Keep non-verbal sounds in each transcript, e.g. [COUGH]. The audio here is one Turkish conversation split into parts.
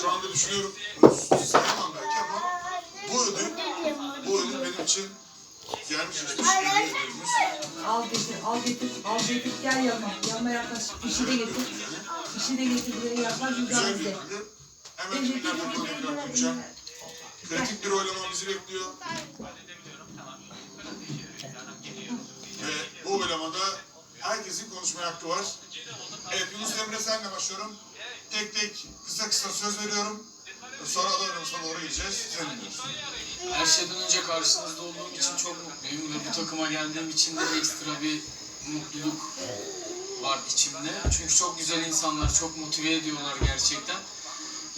Şu anda düşünüyorum sayamam belki ama bu ödül, bu ödül benim için gelmiş geçmiş en iyi ödülümüz. Al getir, al getir, al getir, gel yanıma. Yanıma yaklaş. İşi de getir. İşi de getir, buraya yaklaş, imza Güzel bir ödül. Hemen kimler toplanıp ekran koyacağım. Kritik bir oylama bizi bekliyor. Ve bu oylamada herkesin konuşmaya hakkı var. Evet Yunus Emre senle başlıyorum. Tek tek kısa kısa söz veriyorum. Sonra oylamasına doğru gideceğiz. Sen dinliyorsun. Her şeyden önce karşınızda olduğum için çok mutluyum ve bu takıma geldiğim için de ekstra bir mutluluk var içimde. Çünkü çok güzel insanlar, çok motive ediyorlar gerçekten.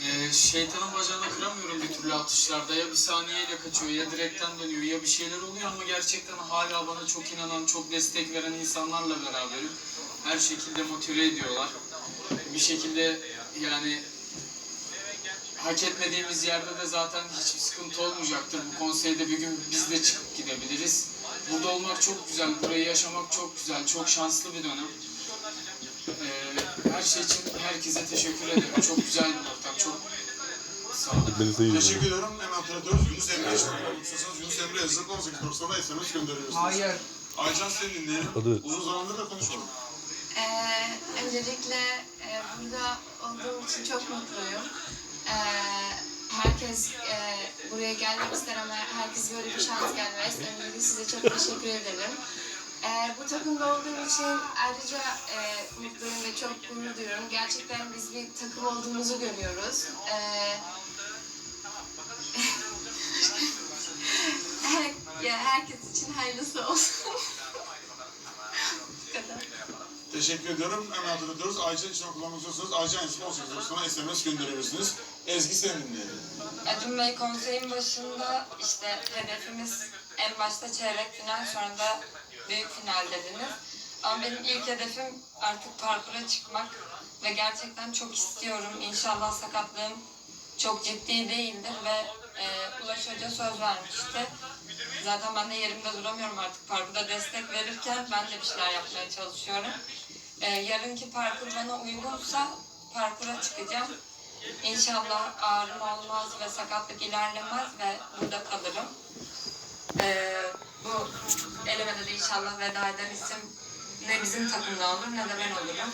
Ee, şeytanın bacağını kıramıyorum bir türlü atışlarda. Ya bir saniyeyle kaçıyor ya direkten dönüyor ya bir şeyler oluyor ama gerçekten hala bana çok inanan, çok destek veren insanlarla beraberim. Her şekilde motive ediyorlar. Bir şekilde yani hak etmediğimiz yerde de zaten hiçbir sıkıntı olmayacaktır. Bu konseyde bir gün biz de çıkıp gidebiliriz. Burada olmak çok güzel, burayı yaşamak çok güzel, çok şanslı bir dönem. Ee, her şey için herkese teşekkür ederim. Çok güzel bir ortam, çok sağ olun. Teşekkür ediyorum. Hemen hatırlatıyoruz. Yunus Emre'ye istiyorsanız Yunus Emre yazıp 18 90'a SMS gönderiyorsunuz. Hayır. Aycan seni dinleyelim. Uzun zamandır da konuşmadık. Ee, öncelikle e, burada olduğum için çok mutluyum. Ee, herkes e, buraya gelmek ister ama herkes böyle bir şans gelmez. Öncelikle size çok teşekkür ederim. Ee, bu takımda olduğum için ayrıca e, mutluyum ve çok gurur duyuyorum. Gerçekten biz bir takım olduğumuzu görüyoruz. Ee, [LAUGHS] her, ya herkes için hayırlısı olsun. [LAUGHS] Teşekkür ediyorum. Hemen hatırlatıyoruz. Aycan için okumak istiyorsanız Aycan yazıp 18 90'a SMS gönderebilirsiniz. Ezgi seni dinleyelim. Acun Bey konseyin başında işte hedefimiz en başta çeyrek final sonra da büyük final dediniz. Ama benim ilk hedefim artık parkura çıkmak ve gerçekten çok istiyorum. İnşallah sakatlığım çok ciddi değildir ve e, Ulaş Hoca söz vermişti. Zaten ben de yerimde duramıyorum artık parkurda destek verirken ben de bir şeyler yapmaya çalışıyorum. E, yarınki parkur bana uygunsa parkura çıkacağım. İnşallah ağrım olmaz ve sakatlık ilerlemez ve burada kalırım. Ee, bu elemede de inşallah veda eden isim ne bizim takımda olur ne de ben olurum.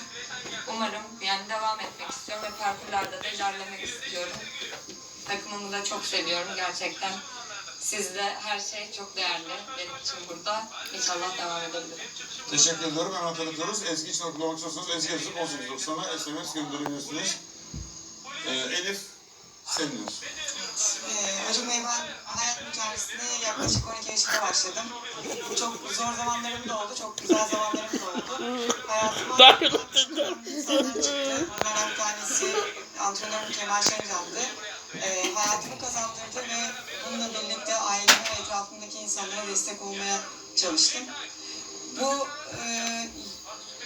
Umarım yani devam etmek istiyorum ve parkurlarda da ilerlemek istiyorum. Takımımı da çok seviyorum gerçekten. Sizde her şey çok değerli için burada. İnşallah devam edebilirim. Teşekkür ediyorum. Hemen hatırlatıyoruz. Ezgi için okumak istiyorsanız Ezgi yazıp 18 90'a SMS gönderebilirsiniz. Ee, Elif sen dinliyorsun. Ee, ben hayat mücadelesine yaklaşık 12 yaşında başladım. Çok zor zamanlarım da oldu, çok güzel zamanlarım da oldu. Hayatıma insanlar çıktı. Bunlardan bir tanesi antrenörüm Kemal Şencan'dı. Ee, hayatımı kazandırdı ve bununla birlikte aileme etrafımdaki insanlara destek olmaya çalıştım. Bu e,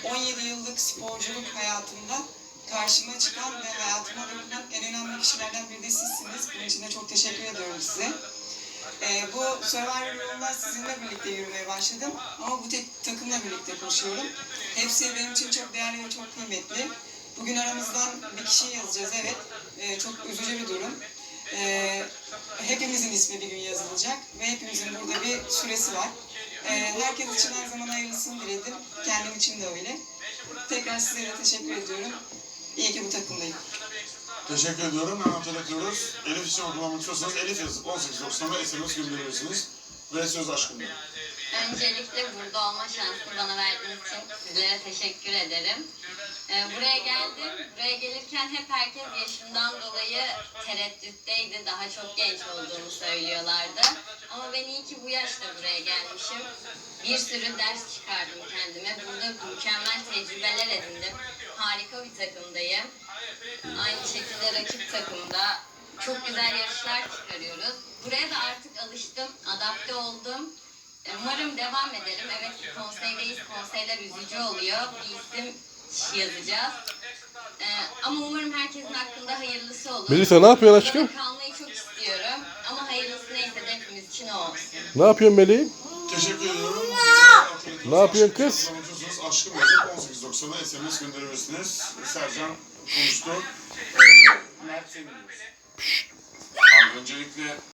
17 yıllık sporculuk hayatımda karşıma çıkan ve hayatıma dokunan en önemli kişilerden biri de sizsiniz. Bunun için de çok teşekkür ediyorum size. Ee, bu Survivor yolunda sizinle birlikte yürümeye başladım ama bu tek takımla birlikte koşuyorum. Hepsi benim için çok değerli ve çok kıymetli. Bugün aramızdan bir kişi yazacağız evet. Ee, çok üzücü bir durum. Ee, hepimizin ismi bir gün yazılacak ve hepimizin burada bir süresi var. Ee, herkes için her zaman hayırlısını diledim. Kendim için de öyle. Tekrar size de teşekkür ediyorum. İyi ki bu takımdayım. Teşekkür ediyorum. Hemen hatırlatıyoruz. Elif için okumak istiyorsanız Elif yazıp 18 90'a SMS gönderebilirsiniz. Ve söz aşkında. Öncelikle burada olma şansını bana verdiğiniz için sizlere teşekkür ederim. Ee, buraya geldim. Buraya gelirken hep herkes yaşımdan dolayı tereddütteydi. Daha çok genç olduğumu söylüyorlardı. Ama ben iyi ki bu yaşta buraya gelmişim. Bir sürü ders çıkardım kendime. Burada mükemmel tecrübeler edindim. Harika bir takımdayım. Aynı şekilde rakip takımda çok güzel yarışlar çıkarıyoruz. Buraya da artık alıştım, adapte oldum. Umarım devam ederim. Evet konseydeyiz. Konseyler üzücü oluyor. Bir isim yazacağız. E, ama umarım herkesin hakkında hayırlısı olur. Melisa, ne yapıyorsun aşkım? Burada kalmayı çok istiyorum. Ama hayırlısı neyse de hepimiz için o olsun. Ne yapıyorsun meleğim? Teşekkür ediyorum. Ne yapıyorsun kız? Aşkım yazıp 18 90'a SMS gönderebilirsiniz. Sercan konuştu. Ee, Mert. Abi öncelikle